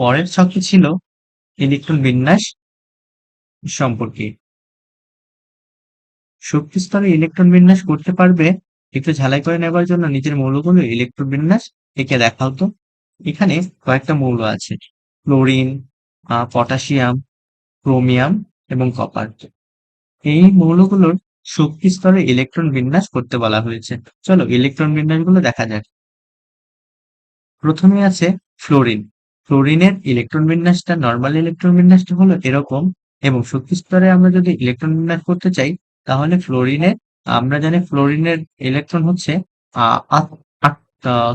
পরের ছকটি ছিল ইলেকট্রন বিন্যাস সম্পর্কে। শক্তি স্তরে ইলেকট্রন বিন্যাস করতে পারবে, একটু ঝালাই করে নেবার জন্য নিজের মৌলগুলো ইলেকট্রন বিন্যাস একে দেখা হতো এখানে কয়েকটা মৌল আছে, ক্লোরিন পটাশিয়াম, ক্রোমিয়াম এবং কপার। এই মৌলগুলোর শক্তি স্তরে ইলেকট্রন বিন্যাস করতে বলা হয়েছে। চলো ইলেকট্রন বিন্যাসগুলো দেখা যাক। প্রথমে আছে ফ্লোরিন। ফ্লোরিনের ইলেকট্রন বিন্যাসটা নর্মাল ইলেকট্রন বিন্যাসটা হলো এরকম, এবং শক্তি স্তরে আমরা যদি ইলেকট্রন বিন্যাস করতে চাই, তাহলে ফ্লোরিনের আমরা জানি ফ্লোরিনের ইলেকট্রন হচ্ছে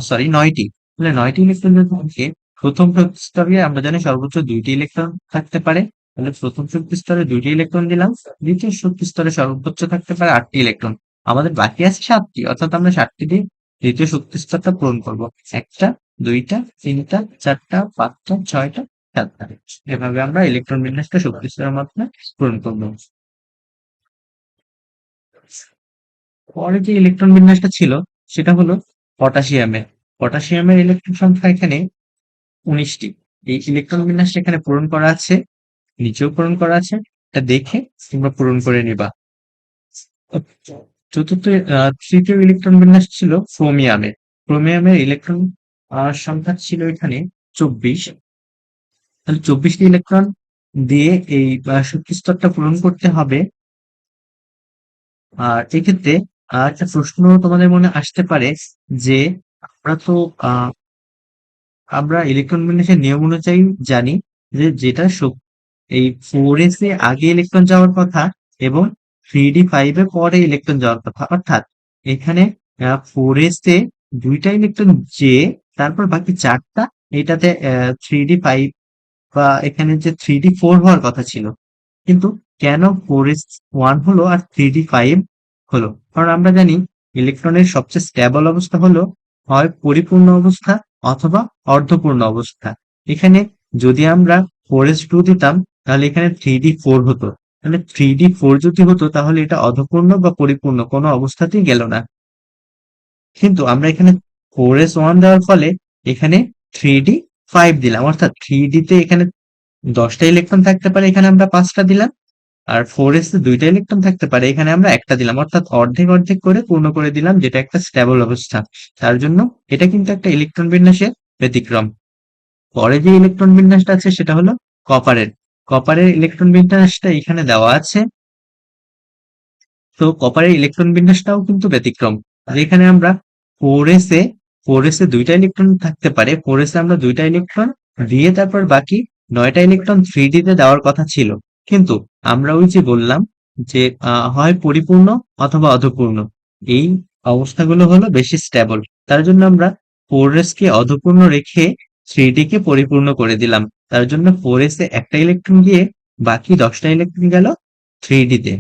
সরি নয়টি। তাহলে নয়টি ইলেকট্রন যদি থাকে প্রথম শক্তি স্তরে আমরা জানি সর্বোচ্চ দুইটি ইলেকট্রন থাকতে পারে। তাহলে প্রথম শক্তি স্তরে দুইটি ইলেকট্রন দিলাম, দ্বিতীয় শক্তি স্তরে সর্বোচ্চ থাকতে পারে আটটি ইলেকট্রন আমাদের বাকি আছে সাতটি, অর্থাৎ আমরা সাতটি দিয়ে দ্বিতীয় শক্তি স্তরটা পূরণ করব। একটা দুইটা, তিনটা, চারটা, পাঁচটা, ছয়টা, সাতটা। এভাবে আমরা ইলেকট্রন বিন্যাসটা শক্তি স্তরের মাধ্যমে পূরণ করব। পরে যে ইলেকট্রন বিন্যাসটা ছিল, সেটা হলো পটাশিয়ামের। পটাশিয়ামের ইলেকট্রন সংখ্যা এখানে উনিশটি। এই ইলেকট্রন বিন্যাসটা এখানে পূরণ করা আছে, নিচেও পূরণ করা আছে। এটা দেখে তোমরা পূরণ করে নিবা। চতুর্থ তৃতীয় ইলেকট্রন বিন্যাস ছিল ক্রোমিয়ামের ক্রোমিয়ামের ইলেকট্রন সংখ্যা ছিল এখানে চব্বিশ। তাহলে চব্বিশটি ইলেকট্রন দিয়ে এই শক্তি স্তরটা পূরণ করতে হবে। আর এক্ষেত্রে একটা প্রশ্ন তোমাদের মনে আসতে পারে যে আমরা তো আমরা ইলেকট্রন বিন্যাসের নিয়ম অনুযায়ী জানি যে যেটা এই ফোর এস এ আগে ইলেকট্রন যাওয়ার কথা এবং থ্রি ডি ফাইভ এ পরে ইলেকট্রন যাওয়ার কথা। অর্থাৎ এখানে ফোর এস এ দুইটা ইলেকট্রন যে তারপর বাকি চারটা, এটাতে থ্রি ডি ফাইভ বা এখানে যে থ্রি ডি ফোর হওয়ার কথা ছিল। কিন্তু কেন ফোর এস ওয়ান হলো আর থ্রি ডি ফাইভ হলো? কারণ আমরা জানি ইলেকট্রনের সবচেয়ে স্টেবল অবস্থা হলো হয় পরিপূর্ণ অবস্থা অথবা অর্ধপূর্ণ অবস্থা। এখানে যদি আমরা ফোর এস টু দিতাম, তাহলে এখানে থ্রি ডি ফোর হতো। তাহলে থ্রি ডি ফোর যদি হতো, তাহলে এটা অধপূর্ণ বা পরিপূর্ণ কোনো অবস্থাতেই গেল না। কিন্তু আমরা এখানে ফোর এস ওয়ান দেওয়ার ফলে এখানে থ্রি ডি ফাইভ দিলাম। অর্থাৎ থ্রি তে এখানে দশটা ইলেকট্রন থাকতে পারে, এখানে আমরা পাঁচটা দিলাম। আর ফোর এস দুইটা ইলেকট্রন থাকতে পারে, এখানে আমরা একটা দিলাম। অর্থাৎ অর্ধেক অর্ধেক করে পূর্ণ করে দিলাম, যেটা একটা স্টেবল অবস্থা। তার জন্য এটা কিন্তু একটা ইলেকট্রন বিন্যাসের ব্যতিক্রম। পরে যে ইলেকট্রন বিন্যাসটা আছে, সেটা হলো কপারের কপারের ইলেকট্রন বিন্যাসটা এখানে দেওয়া আছে। তো কপারের ইলেকট্রন বিন্যাসটাও কিন্তু ব্যতিক্রম। যেখানে আমরা ফোর এস এ ফোর দুইটা ইলেকট্রন থাকতে পারে ফোর আমরা দুইটা ইলেকট্রন দিয়ে তারপর বাকি নয়টা ইলেকট্রন থ্রি ডি তে দেওয়ার কথা ছিল। কিন্তু আমরা ওই যে বললাম যে হয় পরিপূর্ণ অথবা অধপূর্ণ। এই অবস্থাগুলো হলো বেশি স্টেবল তার জন্য আমরা ফোর এস কে অধপূর্ণ রেখে থ্রি কে পরিপূর্ণ করে দিলাম। তার জন্য ফোর এস এ একটা ইলেকট্রন দিয়ে বাকি দশটা ইলেকট্রন গেল থ্রি ডি তে।